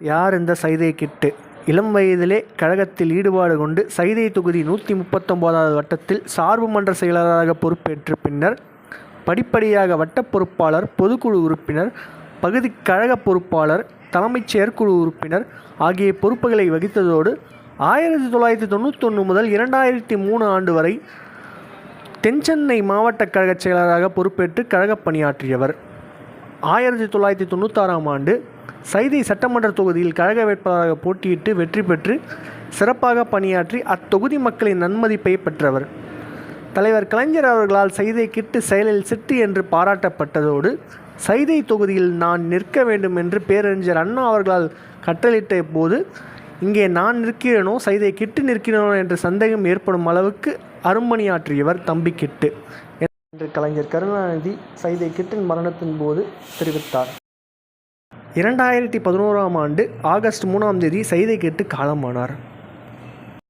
யார் இந்த சைதை கிட்டு? இளம் வயதிலே கழகத்தில் ஈடுபாடு கொண்டு சைதை தொகுதி நூற்றி முப்பத்தொம்போதாவது வட்டத்தில் சார்பு மன்ற செயலாளராக பொறுப்பேற்று பின்னர் படிப்படியாக வட்ட பொறுப்பாளர் பொதுக்குழு உறுப்பினர் பகுதி கழக பொறுப்பாளர் தலைமைச் செயற்குழு உறுப்பினர் ஆகிய பொறுப்புகளை வகித்ததோடு ஆயிரத்தி தொள்ளாயிரத்தி தொண்ணூத்தொன்று முதல் இரண்டாயிரத்தி மூணு ஆண்டு வரை தென்சென்னை மாவட்ட கழகச் செயலாளராக பொறுப்பேற்று கழகப் பணியாற்றியவர். ஆயிரத்தி தொள்ளாயிரத்தி தொண்ணூத்தாறாம் ஆண்டு சைதை சட்டமன்ற தொகுதியில் கழக வேட்பாளராக போட்டியிட்டு வெற்றி பெற்று சிறப்பாக பணியாற்றி அத்தொகுதி மக்களின் நன்மதிப்பை பெற்றவர். தலைவர் கலைஞர் அவர்களால் சைதை கிட்டு செயலில் சிட்டு என்று பாராட்டப்பட்டதோடு சைதை தொகுதியில் நான் நிற்க வேண்டும் என்று பேரறிஞர் அண்ணா அவர்களால் கட்டளையிட்ட போது இங்கே நான் நிற்கிறேனோ சைதை கிட்டு நிற்கிறேனோ என்ற சந்தேகம் ஏற்படும் அளவுக்கு அரும்பணியாற்றியவர் தம்பி கிட்டு என்று கலைஞர் கருணாநிதி சைதை கிட்டின் மரணத்தின் போது தெரிவித்தார். இரண்டாயிரத்தி பதினோராம் ஆண்டு ஆகஸ்ட் மூணாம் தேதி சைதை கேட்டு காலமானார்.